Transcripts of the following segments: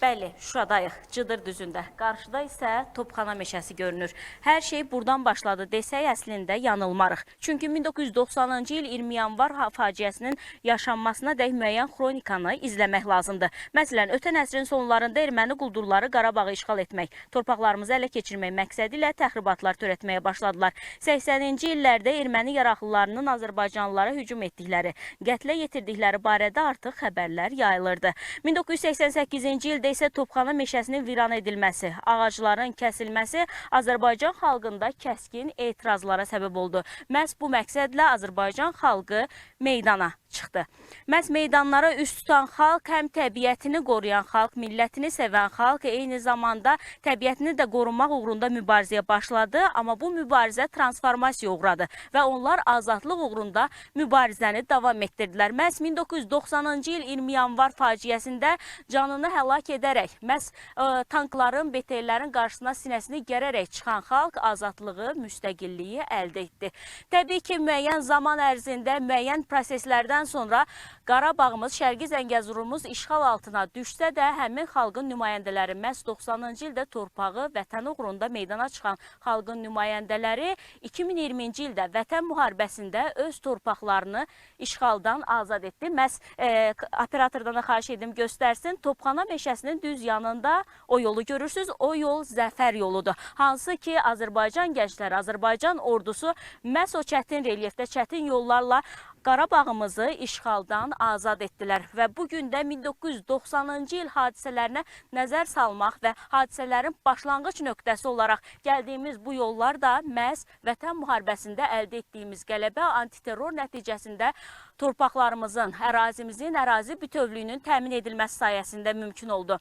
Bəli, Şuşadayıq, Cıdır düzündə. Qarşıda isə Topxana meşəsi görünür. Hər şey buradan başladı desək, əslində yanılmarıq. Çünki 1990-cı il 20 yanvar faciəsinin yaşanmasına dək müəyyən xronikanı izləmək lazımdır. Məsələn, ötən əsrin sonlarında erməni quldurları Qarabağı işğal etmək, torpaqlarımızı ələ keçirmək məqsədi ilə təxribatlar törətməyə başladılar. 80-ci illərdə erməni yaraqlılarının Azərbaycanlılara hücum etdikləri, qətlə yetirdikləri barədə artıq xəbərlər yayılırdı. 1988-ci ildə isə Topxana meşəsinin viran edilməsi, ağacların kəsilməsi Azərbaycan xalqında kəskin etirazlara səbəb oldu. Məhz bu məqsədlə Azərbaycan xalqı meydana çıxdı. Məhz meydanlara üst tutan xalq həm təbiətini qoruyan xalq, millətini sevən xalq, eyni zamanda təbiətini də qorumaq uğrunda mübarizəyə başladı, amma bu mübarizə transformasiya uğradı və onlar azadlıq uğrunda mübarizəni davam etdirdilər. Məhz 1990-cı il 20 yanvar faciəsində canını həlak edərək, məhz ə, tankların, BTR-lərin qarşısına sinəsini gərərək çıxan xalq azadlığı, müstəqilliyi əldə etdi. Təbii ki, müəyyən zaman ərzində, müəyyən proseslərdən sonra Qarabağımız, Şərqi Zəngəzurumuz işğal altına düşsə də, həmin xalqın nümayəndələri məhz 90-cı ildə torpağı, vətən uğrunda meydana çıxan xalqın nümayəndələri 2020-ci ildə vətən müharibəsində öz torpaqlarını işğaldan azad etdi. Məhz e, operatordan da xahiş edim göstərsin. Topxana meşəsinin düz yanında o yolu görürsüz. O yol zəfər yoludur. Hansı ki Azərbaycan gəncləri, Azərbaycan ordusu məhz o çətin relyefdə, çətin yollarla Qarabağımızı işğaldan azad etdilər və bu gün də 1990-cı il hadisələrinə nəzər salmaq və hadisələrin başlanğıc nöqtəsi olaraq gəldiyimiz bu yollar da məhz Vətən müharibəsində əldə etdiyimiz qələbə antiterror nəticəsində torpaqlarımızın, ərazimizin, ərazi bütövlüyünün təmin edilməsi sayəsində mümkün oldu.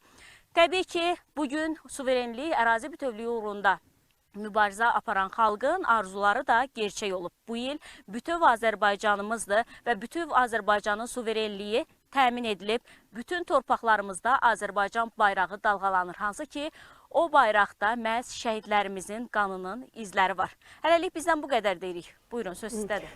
Təbii ki, bu gün suverenlik, ərazi bütövlüyü uğrunda mübarizə aparan xalqın arzuları da gerçək olub. Bu il bütöv Azərbaycanımızdır və bütöv Azərbaycanın suverenliyi təmin edilib. Bütün torpaqlarımızda Azərbaycan bayrağı dalğalanır. Hansı ki, o bayraqda məhz şəhidlərimizin qanının izləri var. Hələlik bizdən bu qədər deyirik. Buyurun, söz sizdədir.